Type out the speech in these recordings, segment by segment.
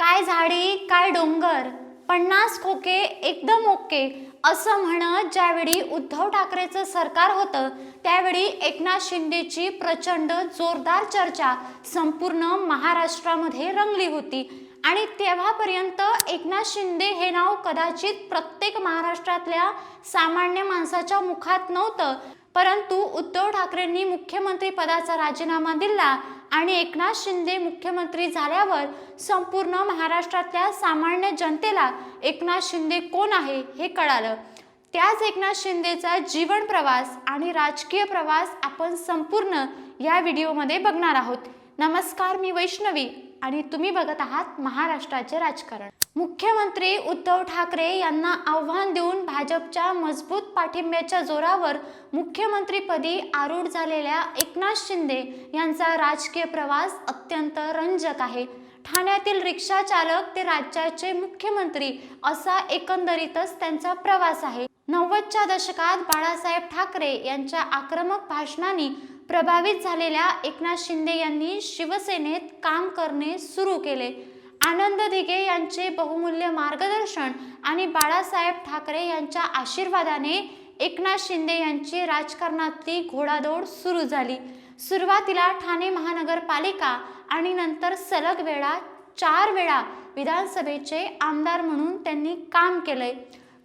काय झाडी काय डोंगर पन्नास खोके एकदम ओके असं म्हणत ज्यावेळी उद्धव ठाकरेचं सरकार होतं त्यावेळी एकनाथ शिंदेची प्रचंड जोरदार चर्चा संपूर्ण महाराष्ट्रामध्ये रंगली होती. आणि तेव्हापर्यंत एकनाथ शिंदे हे नाव कदाचित प्रत्येक महाराष्ट्रातल्या सामान्य माणसाच्या मुखात नव्हतं. परंतु उद्धव ठाकरेंनी मुख्यमंत्री पदाचा राजीनामा दिला आणि एकनाथ शिंदे मुख्यमंत्री झाल्यावर संपूर्ण महाराष्ट्रातल्या सामान्य जनतेला एकनाथ शिंदे कोण आहे हे कळालं. त्याच एकनाथ शिंदेचा जीवन प्रवास आणि राजकीय प्रवास आपण संपूर्ण या व्हिडिओमध्ये बघणार आहोत. नमस्कार मी वैष्णवी आणि तुम्ही बघत आहात महाराष्ट्राचे राजकारण. मुख्यमंत्री उद्धव ठाकरे यांना आव्हान देऊन भाजपच्या मजबूत पाठिंब्याच्या जोरावर मुख्यमंत्रीपदी आरूढ झालेल्या एकनाथ शिंदे यांचा राजकीय प्रवास अत्यंत रंजक आहे. ठाण्यातील रिक्षा चालक ते राज्याचे मुख्यमंत्री असा एकंदरीतच त्यांचा प्रवास आहे. नव्वदच्या दशकात बाळासाहेब ठाकरे यांच्या आक्रमक भाषणांनी प्रभावित झालेल्या एकनाथ शिंदे यांनी शिवसेनेत काम करणे सुरू केले. आनंद दिघे यांचे बहुमूल्य मार्गदर्शन आणि बाळासाहेब ठाकरे यांच्या आशीर्वादाने एकनाथ शिंदे यांची राजकारणातली घोडादौड सुरू झाली. सुरुवातीला ठाणे महानगरपालिका आणि नंतर सलग वेळा चार वेळा विधानसभेचे आमदार म्हणून त्यांनी काम केलंय.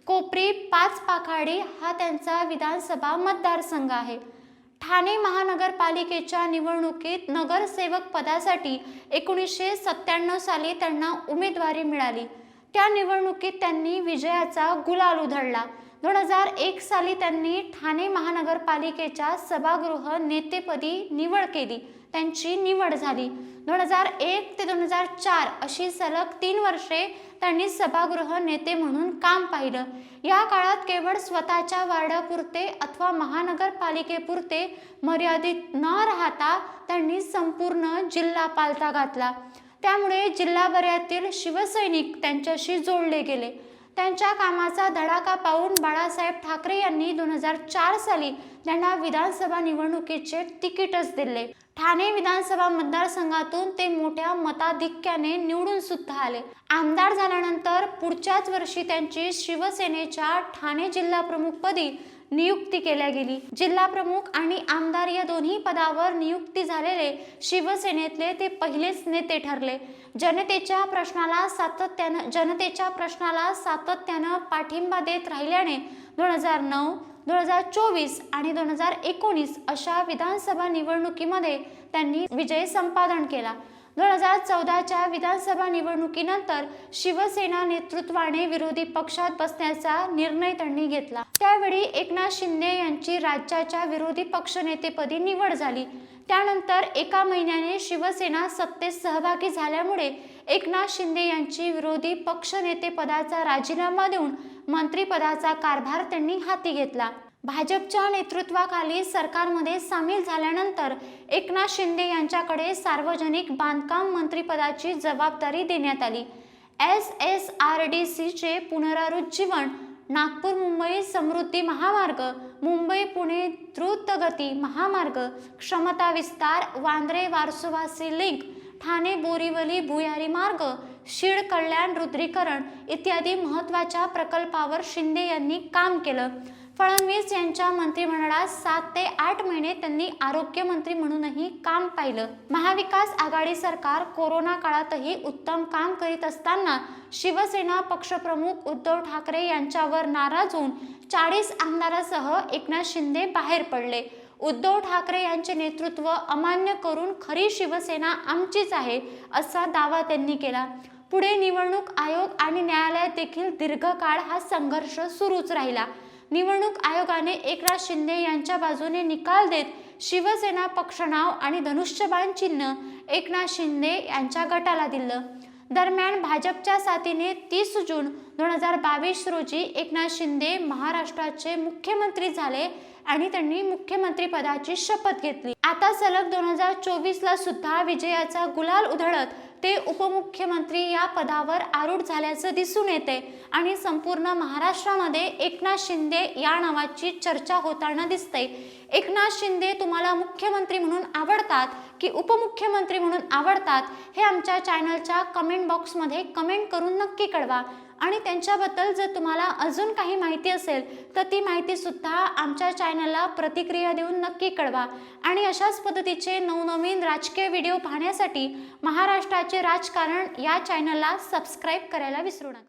कोपरी पाच पाखाडी हा त्यांचा विधानसभा मतदारसंघ आहे. ठाणे महानगरपालिकेच्या निवडणुकीत नगरसेवक पदासाठी एकोणीसशे सत्त्याण्णव साली त्यांना उमेदवारी मिळाली. त्या निवडणुकीत त्यांनी विजयाचा गुलाल उधळला. दोन हजार एक साली त्यांनी ठाणे महानगरपालिकेच्या सभागृह नेतेपदी निवड केली. त्यांची निवड झाली. दोन हजार एक ते दोन हजार चार अशी सलग तीन वर्षे त्यांनी सभागृह नेते म्हणून काम पाहिलं. या काळात केवळ स्वतःच्या वार्डापुरते अथवा महानगरपालिकेपुरते मर्यादित न राहता त्यांनी संपूर्ण जिल्हा पालथा घातला. त्यामुळे जिल्हाभरातील शिवसैनिक त्यांच्याशी जोडले गेले. त्यांच्या कामाचा धडाका पाहून बाळासाहेब ठाकरे यांनी दोन हजार चार साली त्यांना विधानसभा निवडणुकीचे तिकीटच दिले. ठाणे विधानसभा मतदारसंघातून ते मोठ्या मताधिक्याने निवडून सुद्धा आले. आमदार झाल्यानंतर पुढच्याच वर्षी त्यांची शिवसेनेच्या ठाणे जिल्हा प्रमुखपदी नियुक्ती केल्या गेली. जिल्हा प्रमुख आणि आमदार या दोन्ही पदावर नियुक्ती झालेले शिवसेनेतले ते पहिलेच नेते ठरले. जनतेच्या प्रश्नाला सातत्यानं जनतेच्या प्रश्नाला सातत्यानं पाठिंबा देत राहिल्याने दोन हजार नऊ दोन हजार चोवीस आणि दोन हजार एकोणीस अशा विधानसभा निवडणुकीमध्ये त्यांनी विजय संपादन केला. दोन हजार चौदाच्या विधानसभा निवडणुकीनंतर शिवसेना नेतृत्वाने विरोधी पक्षात बसण्याचा निर्णय त्यांनी घेतला. त्यावेळी एकनाथ शिंदे यांची राज्याच्या विरोधी पक्षनेतेपदी निवड झाली. त्यानंतर एका महिन्याने शिवसेना सत्तेत सहभागी झाल्यामुळे एकनाथ शिंदे यांची विरोधी पक्षनेतेपदाचा राजीनामा देऊन मंत्रिपदाचा कारभार त्यांनी हाती घेतला. भाजपच्या नेतृत्वाखाली सरकारमध्ये सामील झाल्यानंतर एकनाथ शिंदे यांच्याकडे सार्वजनिक बांधकाम मंत्रिपदाची जबाबदारी देण्यात आली. एस एस आर डी सीचे पुनरुज्जीवन नागपूर मुंबई समृद्धी महामार्ग मुंबई पुणे द्रुतगती महामार्ग क्षमता विस्तार वांद्रे वारसोवासी लिंक ठाणे बोरीवली भुयारी मार्ग शीड कल्याण रुद्रीकरण इत्यादी महत्त्वाच्या प्रकल्पावर शिंदे यांनी काम केलं. फडणवीस यांच्या मंत्रिमंडळात सात ते आठ महिने त्यांनी आरोग्यमंत्री म्हणूनही काम पाहिलं. महाविकास आघाडी सरकार कोरोना काळातही उत्तम काम करीत असताना शिवसेना पक्षप्रमुख उद्धव ठाकरे यांच्यावर नाराज होऊन चाळीस आमदारासह एकनाथ शिंदे बाहेर पडले. उद्धव ठाकरे यांचे नेतृत्व अमान्य करून खरी शिवसेना आमचीच आहे असा दावा त्यांनी केला. पुढे निवडणूक आयोग आणि न्यायालयात देखील दीर्घकाळ हा संघर्ष सुरूच राहिला. निवडणूक आयोगाने एकनाथ शिंदे यांच्या बाजूने निकाल देत शिवसेना पक्षनाव आणि धनुष्यबाण चिन्ह एकनाथ शिंदे यांच्या गटाला दिलं. दरम्यान भाजपच्या साथीने तीस जून दोन हजार बावीस रोजी एकनाथ शिंदे महाराष्ट्राचे मुख्यमंत्री झाले आणि त्यांनी मुख्यमंत्री पदाची शपथ घेतली. आता सलग दोन हजार चोवीसला सुद्धा विजयाचा गुलाल उधळत ते उपमुख्यमंत्री या पदावर आरूढ झाल्याचं दिसून येते आणि संपूर्ण महाराष्ट्रामध्ये एकनाथ शिंदे या नावाची चर्चा होताना दिसते. एकनाथ शिंदे तुम्हाला मुख्यमंत्री म्हणून आवडतात की उपमुख्यमंत्री म्हणून आवडतात हे आमच्या चॅनलच्या कमेंट बॉक्समध्ये कमेंट करून नक्की कळवा. आणि त्यांच्याबद्दल जर तुम्हाला अजून काही माहिती असेल तर ती माहितीसुद्धा आमच्या चॅनलला प्रतिक्रिया देऊन नक्की कळवा. आणि अशाच पद्धतीचे नवनवीन राजकीय व्हिडिओ पाहण्यासाठी महाराष्ट्राचे राजकारण या चॅनलला सबस्क्राईब करायला विसरू नका.